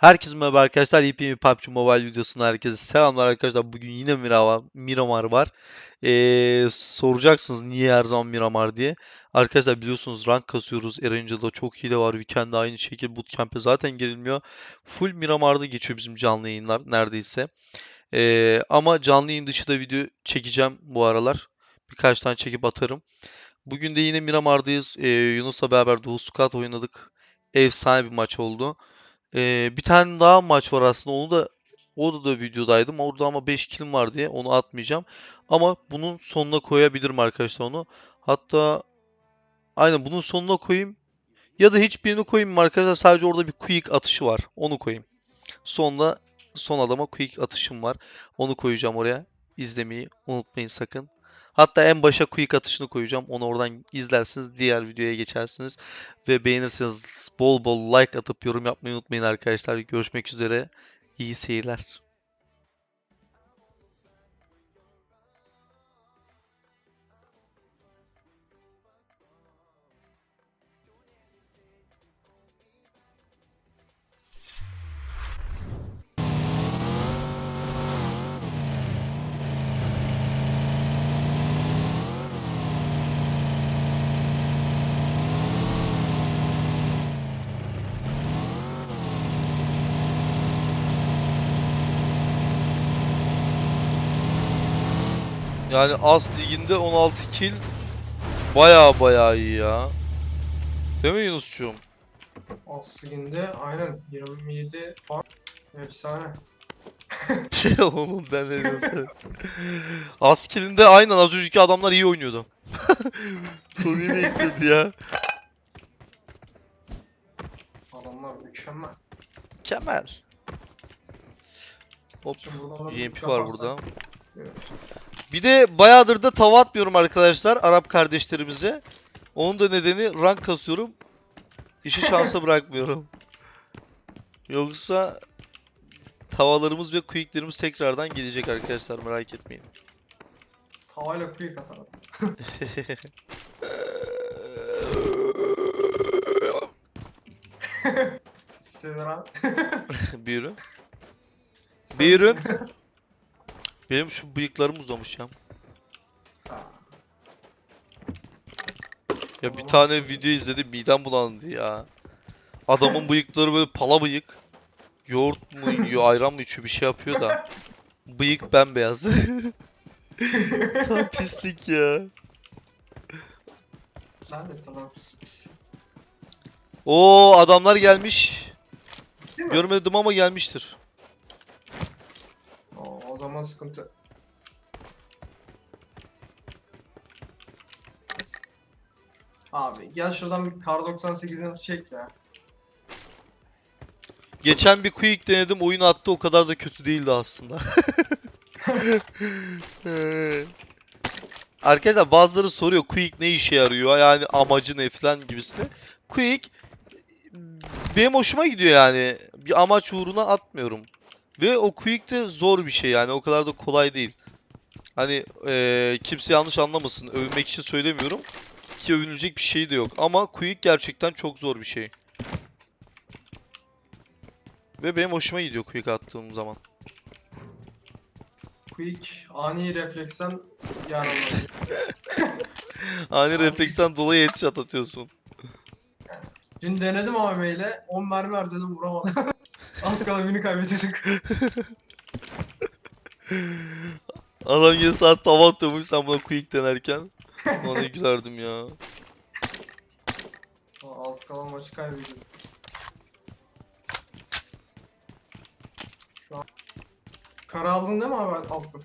Herkese merhaba arkadaşlar. Yepyeni PUBG Mobile videosuna herkese selamlar arkadaşlar. Bugün yine Miramar, Miramar var. Ee, soracaksınız niye her zaman Miramar diye. Arkadaşlar biliyorsunuz rank kasıyoruz. Erangel'da çok hile var. Weekend'de aynı şekilde bootcamp'e zaten girilmiyor. Full Miramar'da geçiyor bizim canlı yayınlar neredeyse. Ee, ama canlı yayın dışı da video çekeceğim bu aralar. Birkaç tane çekip atarım. Bugün de yine Miramar'dayız. Ee, Yunus'la beraber Doğu Squad oynadık. Efsane bir maç oldu. Ee, bir tane daha maç var aslında. Onu da orada da videodaydım. Orada ama 5 kilim var diye onu atmayacağım. Ama bunun sonuna koyabilirim arkadaşlar onu. Hatta aynen bunun sonuna koyayım. Ya da hiçbirini koyayım arkadaşlar? Sadece orada bir quick atışı var. Onu koyayım. Sonda son adama quick atışım var. Onu koyacağım oraya. İzlemeyi unutmayın sakın. Hatta en başa quick atışını koyacağım. Onu oradan izlersiniz. Diğer videoya geçersiniz. Ve beğenirseniz bol bol like atıp yorum yapmayı unutmayın arkadaşlar. Görüşmek üzere. İyi seyirler. Yani As liginde 16 kill baya baya iyi ya. Değil mi Yunus'cuğum? Aslında aynen 27 falan efsane. Oğlum ben ne diyorsun? As kill'inde aynen az önceki adamlar iyi oynuyordu. Sonu yine istedi ya. Adamlar mükemmel. Kemal. Hop. Şimdi buradan da var yaparsak- burada. Evet. Bir de bayağıdır da tava atmıyorum arkadaşlar Arap kardeşlerimize. Onun da nedeni rank kasıyorum. İşi şansa bırakmıyorum. Yoksa tavalarımız ve quicklerimiz tekrardan gelecek arkadaşlar merak etmeyin. Tavayla quick atalım. Sezen bir ürün. Bir ürün. Benim şu bıyıklarım uzamış ya. Ya bir tane video izledim midem bulandı ya. Adamın bıyıkları böyle pala bıyık. Yoğurt mu yiyor, ayran mı içiyor bir şey yapıyor da. Bıyık bembeyaz. Tam pislik ya. Lanet sana pis pis. Oo adamlar gelmiş. Görmedim ama gelmiştir. Zaman sıkıntı. Abi gel şuradan bir kar 98'ini çek ya. Geçen bir quick denedim oyun attı o kadar da kötü değildi aslında. Arkadaşlar bazıları soruyor quick ne işe yarıyor yani amacı ne falan gibisine. Quick benim hoşuma gidiyor yani. Bir amaç uğruna atmıyorum. Ve o quick de zor bir şey yani o kadar da kolay değil. Hani eee, kimse yanlış anlamasın övünmek için söylemiyorum. Ki övünülecek bir şey de yok ama quick gerçekten çok zor bir şey. Ve benim hoşuma gidiyor quick attığım zaman. Quick ani refleksten yararlanıyor. Ani refleksten dolayı headshot atıyorsun. Dün denedim AVM ile 10 mermi harcadım vuramadım. Az kala beni kaybediyorduk. Adam yarı saat tava atıyormuş sen buna quick denerken. Ona gülerdim ya. Aa, Az kala maçı kaybediyorduk. Şu an... Kara aldın değil mi abi alttım?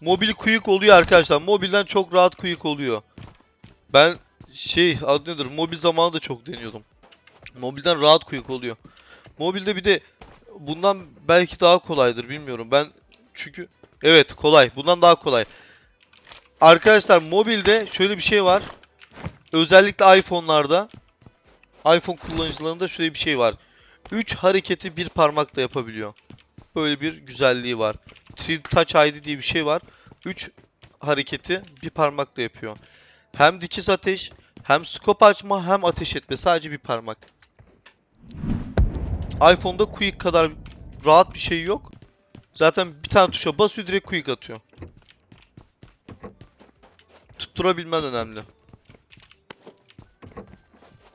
Mobil quick oluyor arkadaşlar. Mobilden çok rahat quick oluyor. Ben şey adı nedir? Mobil zamanı da çok deniyordum. Mobilden rahat quick oluyor. Mobilde bir de bundan belki daha kolaydır bilmiyorum. Ben çünkü evet kolay. Bundan daha kolay. Arkadaşlar mobilde şöyle bir şey var. Özellikle iPhone'larda iPhone kullanıcılarında şöyle bir şey var. 3 hareketi bir parmakla yapabiliyor. Böyle bir güzelliği var. 3D Touch ID diye bir şey var. 3 hareketi bir parmakla yapıyor. Hem dikiz ateş, hem skop açma, hem ateş etme. Sadece bir parmak. iPhone'da Quick kadar rahat bir şey yok. Zaten bir tane tuşa basıyor direkt Quick atıyor. Tutturabilmen önemli.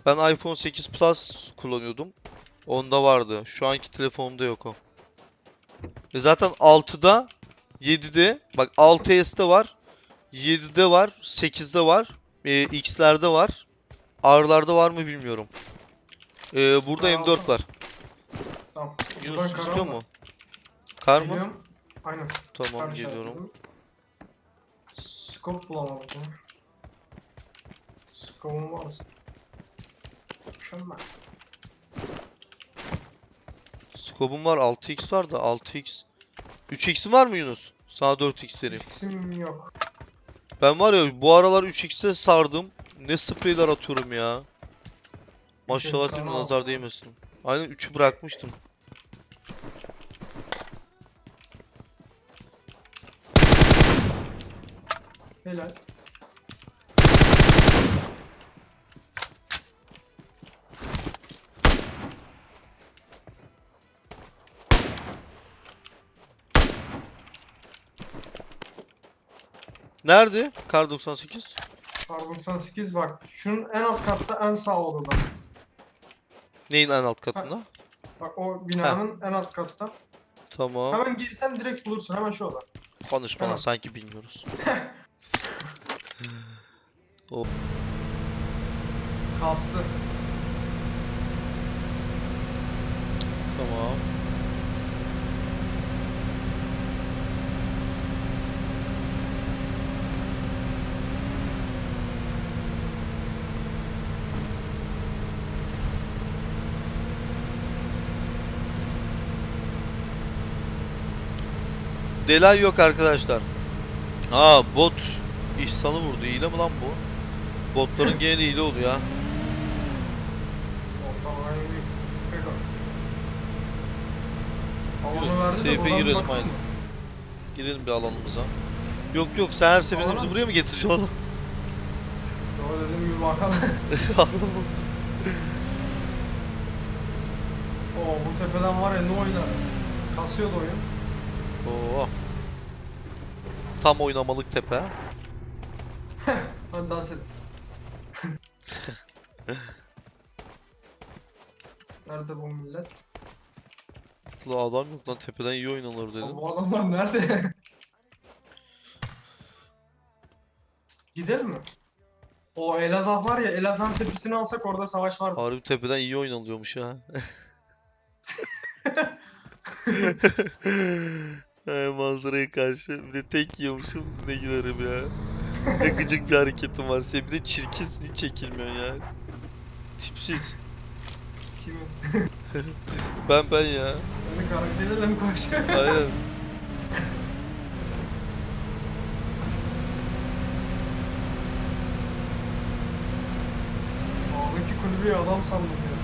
Ben iPhone 8 Plus kullanıyordum. Onda vardı. Şu anki telefonumda yok o. Ve zaten 6'da 7'de bak 6s'te var. 7'de var. 8'de var. E, X'lerde var. R'larda var mı bilmiyorum. E, burada Aa, M4 alsana. var. Yunus Buradan istiyor mu? var. Kar mı? Geliyorum. Aynen. Tamam Kar geliyorum. işaretledim. Scope bulamadım. ya. Scope'um varsa. Mükemmel. Scope'um var 6x var da 6x. 3x'in var mı Yunus? Sana 4x vereyim. X'im yok. Ben var ya bu aralar 3x'e sardım. Ne spreyler atıyorum ya. Maşallah sana değil mi al. nazar değmesin. Aynen 3'ü bırakmıştım. Helal. Nerede? Kar 98. Kar 98 bak. Şunun en alt katta en sağ odada. Neyin en alt katında? Bak o binanın en alt katta. Tamam. Hemen girsen direkt bulursun. Hemen şu oda. Konuşma lan sanki bilmiyoruz. Kastı. Tamam. Delay yok arkadaşlar. Aa bot İhsan'ı vurdu. Hile mi lan bu? Botların gene hile oluyor ha. Aynı seyfe girelim, mı? Girelim bir alanımıza. Yok yok sen her seferinde bizi buraya mı getireceksin oğlum? Yo dediğim gibi bakalım. Oo bu tepeden var ya ne oynar. Kasıyordu oyun. Oo. Tam oynamalık tepe. Hadi dans edin. Nerede bu millet? La adam yok lan tepeden iyi oynanır dedim. Bu adamlar nerede? Gidelim mi? O Elazığ var ya Elazığ'ın tepesini alsak orada savaş var. Harbi tepeden iyi oynanıyormuş ha. He, manzaraya karşı bir de tek yiyormuşum ne gülerim ya. Ne gıcık bir hareketim var. Sen bir de çirkinsin hiç çekilmiyorsun ya. Tipsiz. Kimi? Ben ben ya. Beni karakteriyle mi konuşuyor? Aynen. Ağdaki kulübeyi adam sandım ya.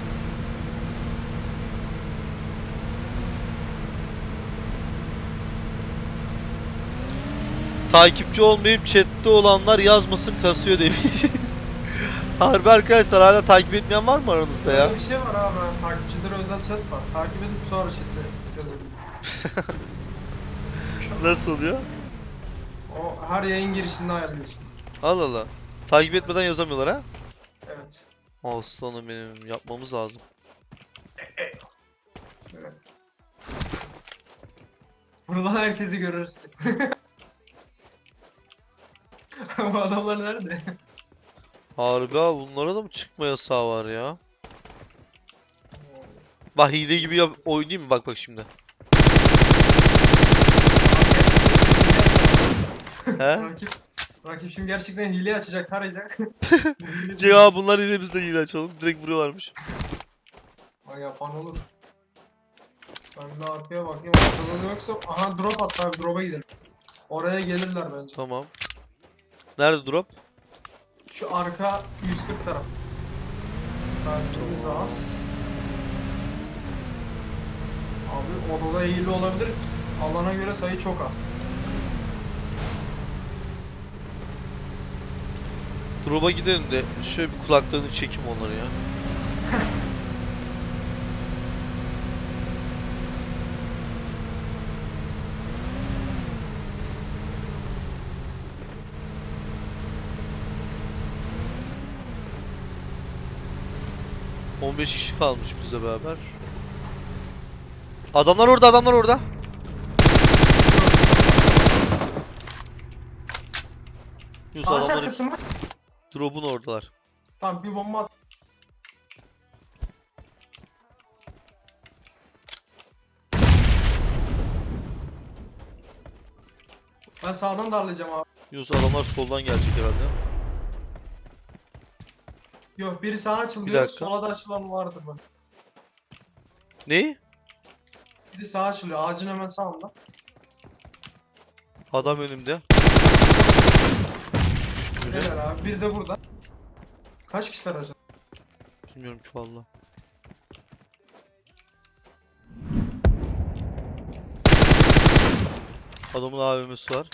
Takipçi olmayıp chatte olanlar yazmasın kasıyor demiş. Harbi arkadaşlar hala takip etmeyen var mı aranızda ya? Böyle bir şey var abi. Takipçilere özel chat var. Takip edip sonra chat'e yazabiliyor. Nasıl oluyor? O her yayın girişinde ayarlıyorsun. Allah Allah. Takip etmeden yazamıyorlar ha? Evet. Aslanım benim yapmamız lazım. Buradan herkesi görürsünüz. Bu adamlar nerede? Harbi abi bunlara da mı çıkma yasağı var ya? Bak hile gibi yap oynayayım mı? Bak bak şimdi. He? Rakip, rakip şimdi gerçekten hile açacak, tarayacak. Cevap bunlar hile biz de hile açalım. Direkt vuruyorlarmış. Ay yapan olur. Ben de arkaya bakayım. Ortada da yoksa... Aha drop attı abi. Drop'a gidelim. Oraya gelirler bence. Tamam. Nerede drop? Şu arka 140 taraf. De az. Abi odada eğili olabilir. Alana göre sayı çok az. Drop'a gidelim de şöyle bir kulaklarını çekeyim onları ya. 15 kişi kalmış bizle beraber. Adamlar orada, adamlar orada. Yunus Ağaç adamlar arkası mı? drop'un oradalar. Tamam bir bomba at. Ben sağdan darlayacağım abi. Yunus adamlar soldan gelecek herhalde. Yok biri sağa açılıyor, dakika. sola da açılan vardır bak. Neyi? Biri sağa açılıyor, ağacın hemen sağında. Adam önümde. Helal abi, biri de burada. Kaç kişi var acaba? Bilmiyorum ki valla. Adamın AVM'si var.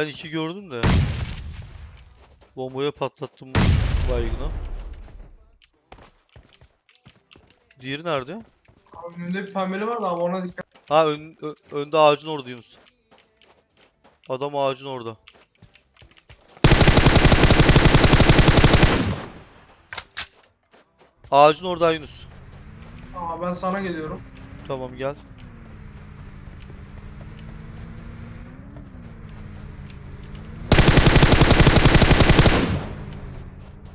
Ben iki gördüm de. Bombaya patlattım baygını. Diğeri nerede? Önünde bir pembeli var da abi ona dikkat. Ha ön, ö- önde ağacın orada Yunus. Adam ağacın orada. Ağacın orada Yunus. Aa ben sana geliyorum. Tamam gel.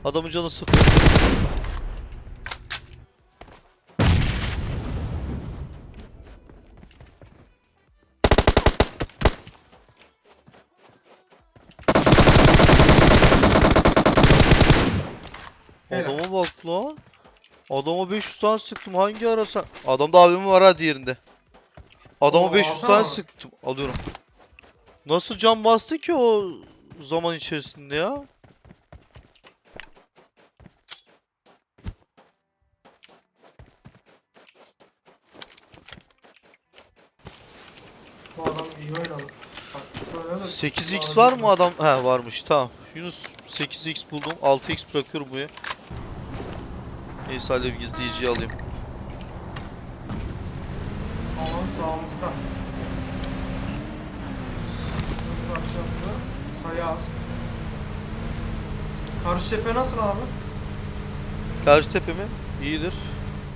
Adamın canı sıfır. Adama bak lan. Adama 500 tane sıktım. Hangi ara sen? Adamda abim var ha diğerinde. Adama Oo, 500 alsana tane sıktım. Alıyorum. Nasıl can bastı ki o zaman içerisinde ya? Bu adam iyi oynadı. Bak böyle de 8x var mı adam? He varmış tamam. Yunus 8x buldum. 6x bırakıyorum buraya. Neyse bir gizleyiciyi alayım. Alan sağımızda. Karşımda sayı az. Karşı cephe nasıl abi? Karşı tepe mi? İyidir.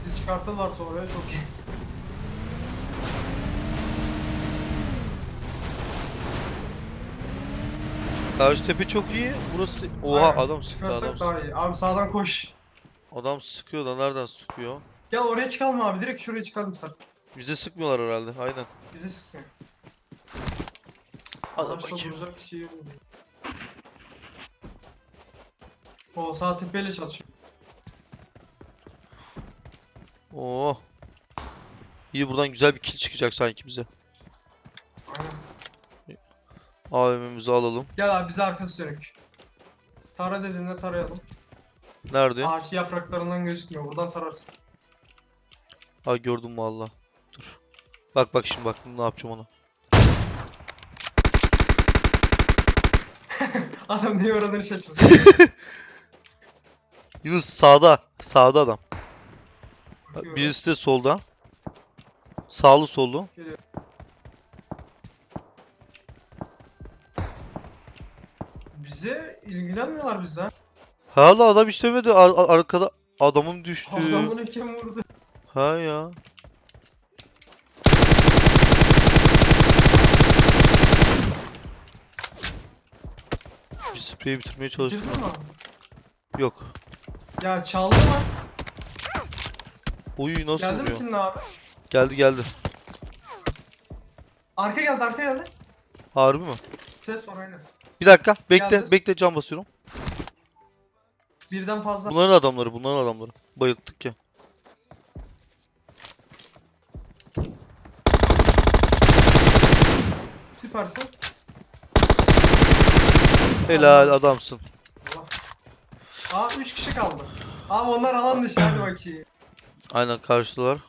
Biz çıkartırlarsa oraya çok iyi. Karşı tepe çok iyi. Burası Oha Aynen, adam sıktı adam Çıkarsak sıktı. daha iyi. Abi sağdan koş. Adam sıkıyor da nereden sıkıyor? Gel oraya çıkalım abi. Direkt şuraya çıkalım istersen. Bize sıkmıyorlar herhalde. Aynen. Bizi sıkmıyor. Hadi Ağaçta bakayım. bir şey yok. O sağ tepeyle çalışıyor. Oo. İyi buradan güzel bir kill çıkacak sanki bize. Aynen. AVM'mizi alalım. Gel abi bize arkası dönük. Tara dediğinde tarayalım. Nerede? Ağaç yapraklarından gözükmüyor. Buradan tararsın. Ha gördüm valla. Dur. Bak bak şimdi bak ne yapacağım ona. Adam niye uğradığını şaşırdı. Yunus sağda. Sağda adam. Bakıyorum. Birisi de solda. Sağlı sollu. Bize ilgilenmiyorlar bizden. Hala adam işlemedi. Ar- ar- arkada adamım düştü. Adamını kim vurdu? Ha ya. Bir spreyi bitirmeye çalıştım. Bitirdin mi? Yok. Ya çaldı mı? Oy nasıl Geldi mi vuruyor? kinli abi? Geldi geldi. Arka geldi arka geldi. Harbi mi? Ses var aynen. Bir dakika. Bekle. Geldi. Bekle can basıyorum. Birden fazla. Bunların adamları. Bunların adamları. Bayılttık ya. Süpersin. Helal adamsın. Allah. Aa 3 kişi kaldı. Abi onlar alan dışı hadi bakayım. Aynen karşılar.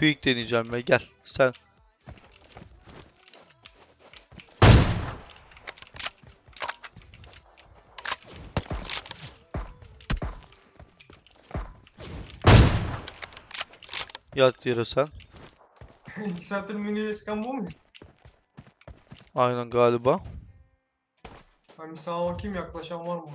quick deneyeceğim ve gel sen. Yat yere sen. İki saattir mini scan bu mu? Aynen galiba. Hani sağa bakayım yaklaşan var mı?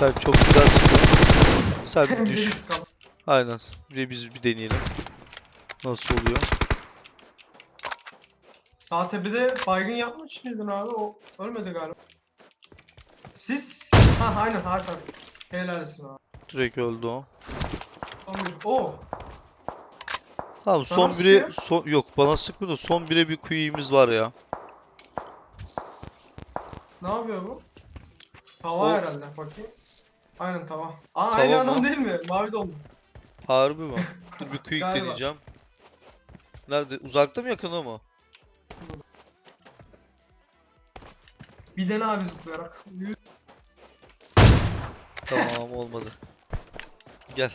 Sen çok güzel bir Mini düş. Aynen. Bir biz bir deneyelim. Nasıl oluyor? Sağ tepede baygın yapmış mıydın abi? O ölmedi galiba. Siz? Ha aynen Hasan. Helalsin abi. Direkt öldü o. Son bir. Oo. Tamam Sana son bire sıkıyor? son yok bana sıkmıyor da son bire bir kuyumuz var ya. Ne yapıyor bu? Tava O- herhalde bakayım. Aynen tava. Aa aynı adam değil mi? Mavi donlu. Harbi mi? Dur bir quick Galiba. deneyeceğim. Nerede? Uzakta mı yakında mı? Bir dene abi zıplayarak. Yürü. Tamam olmadı. Gel.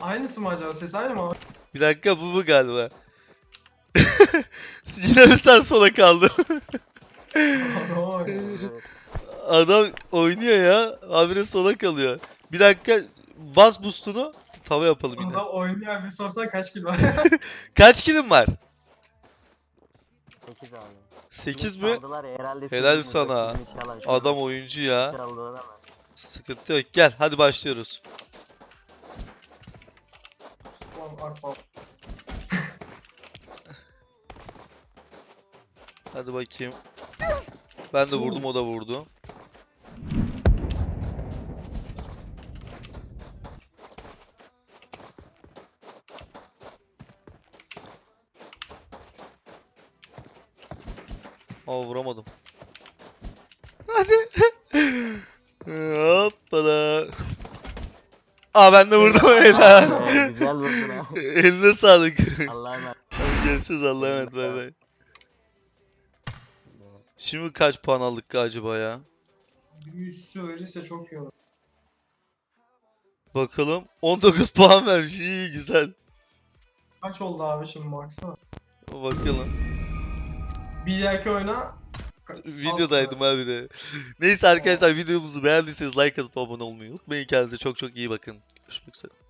Aynısı mı acaba? Ses aynı mı abi? Bir dakika bu mu galiba? Yine mi sen sona kaldın? Adama bak. Adam oynuyor ya. Abine sona kalıyor. Bir dakika bas boostunu. Tava yapalım yine. Adam oynuyor bir sorsan kaç kilo var? Kaç kilim var? 8 abi. 8 Bilet mi? aldılar ya, herhalde Helal sana. inşallah Adam oyuncu ya. Sıkıntı yok. Gel hadi başlıyoruz. Ulan arpa. Hadi bakayım. Ben de vurdum o da vurdu. Aa vuramadım. Hadi. Hoppala. Aa ben de vurdum helal. Güzel vurdun ha. Eline sağlık. Allah'a emanet. Görüşürüz Allah'a emanet bay bay. Şimdi kaç puan aldık acaba ya? Bir üstü verirse çok iyi olur. Bakalım. 19 puan vermiş. İyi güzel. Kaç oldu abi şimdi baksana. Bakalım. Bir dahaki oyna. Videodaydım abi de. Neyse arkadaşlar videomuzu beğendiyseniz like atıp abone olmayı unutmayın. Kendinize çok çok iyi bakın. Görüşmek üzere.